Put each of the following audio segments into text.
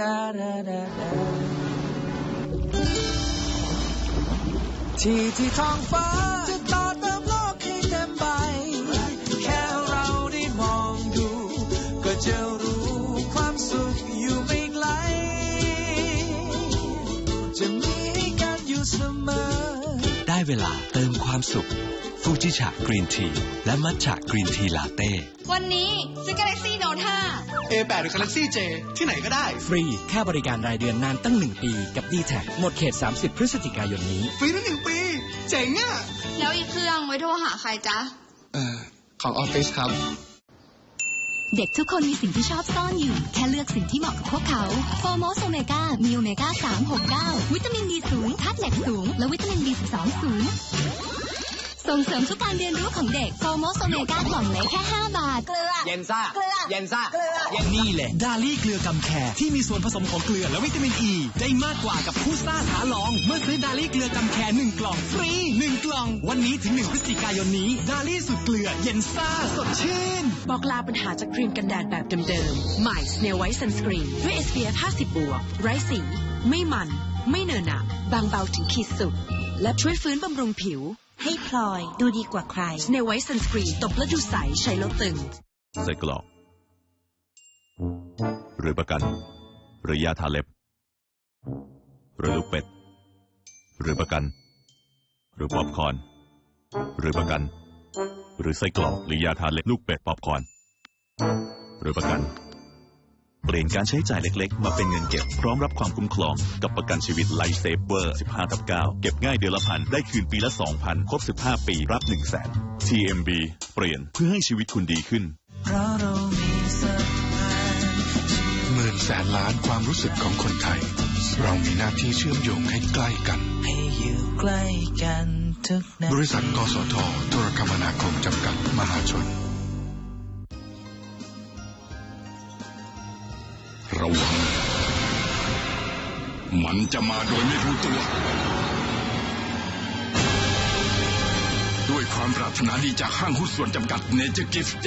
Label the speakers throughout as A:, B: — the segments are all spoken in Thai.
A: ดาดาดาดาที่ที่ท้องฟ้าจะต่อเติมโลกให้เต็มใบ แค่เราได้มองดู ก็จะรู้ความสุขอยู่ไม่ไกล จะมีให้กันอยู่เสมอ
B: ได้เวลาเติมความสุข ฟูจิชะกรีนที และมัทฉะกรีนทีลาเต้
C: วันนี้ซื้อ Galaxy Note 5
D: A8 หรือ Galaxy J ที่ไหนก็ได้
E: ฟรีแค่บริการรายเดือนนานตั้ง 1 ปี กับ d t แทหมดเขต 30 พฤศจิกายนนี้
D: ฟรีได้หนึ่งปี เจ๋งอะ
C: แล้วอีกเครื่องไว้โทรหาใครจ๊ะ
D: เอ่อ ของออฟฟิศครับ
F: เด็กทุกคนมีสิ่งที่ชอบซ่อนอยู่ แค่เลือกสิ่งที่เหมาะกับพวกเขาโฟโมสโอเมก้ามีโอเมก้า3 6 9 วิตามินดีสูงธาตุเหล็กสูง และวิตามิน B12 สูง ส่งเสริมทุกการเรียนรู้ของเด็กโฟโมสโอเมก้ากล่องเล็กแค่ 5 บาท เกลือ
E: เย็นซ่า
F: เกลือ
E: เย็นซ่า
F: เกลือ
E: เย็นนี่แหละ ดาลี่เกลือกำแคร์ที่มีส่วนผสมของเกลือและวิตามินอ e, ีได้มากกว่ากับผู้ซ่าท้าลอง เมื่อซื้อดาลี่เกลือกำแคร์หนึ่งกล่องฟรีหนึ่งกล่อง วันนี้ถึงหนึ่งพฤศจิกายนนี้ ดาลี่สุดเกลือ เย็นซ่า สดชื่น
G: บอกลาปัญหาจากครีมกันแดดแบบเดิมๆใหม่ Snail White Sunscreen ด้วย SPF 50บวกไร้สี ไม่มัน ไม่เนอะหนะบางเบาถึงขีดสุด และช่วยฟื้นบำรุงผิว
H: ให้พลอยดูดีกว่าใคร
G: Snail White Sunscreen ตบและดูใสใช้แล้วตึง
I: ไส้กรอกหรือประกัน หรือยาทาเล็บ หรือลูกเป็ด หรือประกัน หรือป๊อปคอน หรือประกัน หรือไส้กรอกหรือยาทาเล็บลูกเป็ดป๊อปคอน หรือประกัน เปลี่ยนการใช้จ่ายเล็กๆ มาเป็นเงินเก็บ พร้อมรับความคุ้มครอง กับประกันชีวิตไลฟ์เซฟเวอร์ 15ทับ 9 เก็บง่ายเดือนละพัน ได้คืนปีละ 2,000 ครบ 15 ปีรับ 1 0 0 0 0แสน TMB เปลี่ยนเพื่อให้ชีวิตคุณดีขึ้น
A: เพราะเรามีสัมพันธ์
J: หมื่นแสนล้านความรู้สึกของคนไทย เรามีหน้าที่เชื่อมโยงให้ใกล้กัน
A: ให้อยู่ใกล้กันทุกนา
J: บริษัทกสทโทรคมนาคมจำกัดมหาชน
K: ระวัง มันจะมาโดยไม่รู้ตัว ด้วยความปรารถนาดีจากห้างหุ้นส่วนจำกัดเนเจอร์กิฟต์711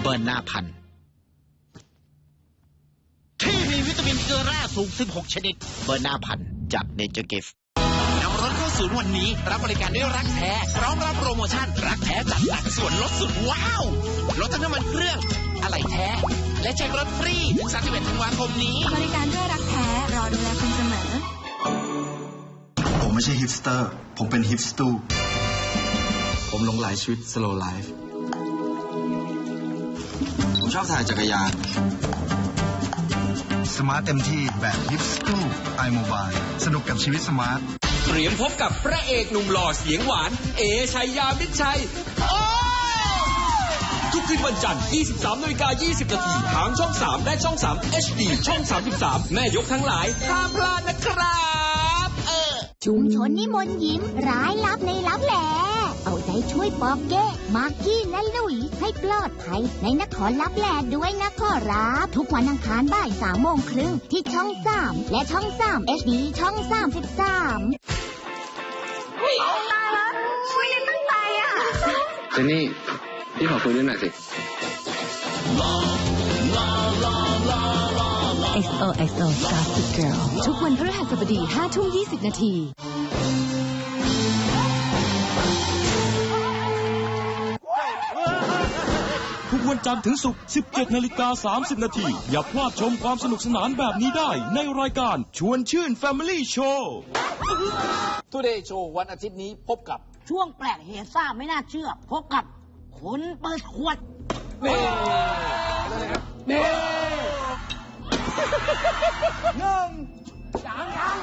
E: เบิร์นหน้าพัน ที่มีวิตามินเกลือแร่สูง 16 ชนิด เบิร์นหน้าพันจากเนเจอร์กิฟนำรถเข้า ศูนย์วันนี้ รับบริการด้วยรักแท้พร้อมรับโปรโมชั่น รักแท้จัดหนักส่วนลดสุดว้าวลดทั้งน้ำมันเครื่องอะไหล่แท้ และเช็ครถฟรีถึง31ธันวาคมนี้
F: บริการด้วยรักแท้รอดูแลคุณเสมอ
L: ผมไม่ใช่ฮิปสเตอร์ ผมเป็นฮิปสตู
D: ผมหลงไหลชีวิต slow life
L: ผมชอบถ่ายจักรยาน สมาร์ทเต็มที่แบบฮิปสตูไอโมบายสนุกกับชีวิตสมาร์ท
M: เตรียมพบกับพระเอกหนุ่มหล่อเสียงหวาน เอชัยยามิตรชัย โอ้ทุกคืนวันจันทร์ 23นาฬิกา20นาทีทางช่อง 3 และช่อง 3 HD ช่อง 33 แม่ยกทั้งหลายห้ามพลาดนะครับ เออ
N: ชุมชนนิมนต์ยิ้มร้ายลับในลับแหลเอาใจช่วยปอกเก้มากกี้และลุยให้ปลอดภัยในนครลับแหลด้วยนะขอรับ ทุกวันอังคารบ่ายสามโมงครึ่งที่ช่อง 3 และช่อง 3 HD ช่อง 33
D: เจนนี่พี่ขอคุยด้วยหน่อยสิ
F: XOXO Gossip Girl ทุกวันพฤหัสบดี5ทุ่ม20 นาที
O: ทุกวันจันทร์ถึงศุกร์ 17 นาฬิกา 30 นาที อย่าพลาดชมความสนุกสนานแบบนี้ได้ ในรายการชวนชื่น Family Show
E: Today Show วันอาทิตย์นี้พบกับ
P: ช่วงแปลกเหตุซ่าไม่น่าเชื่อ พบกับขนเปิดขวด
E: นี่นี่หนึ่งสามครั้ง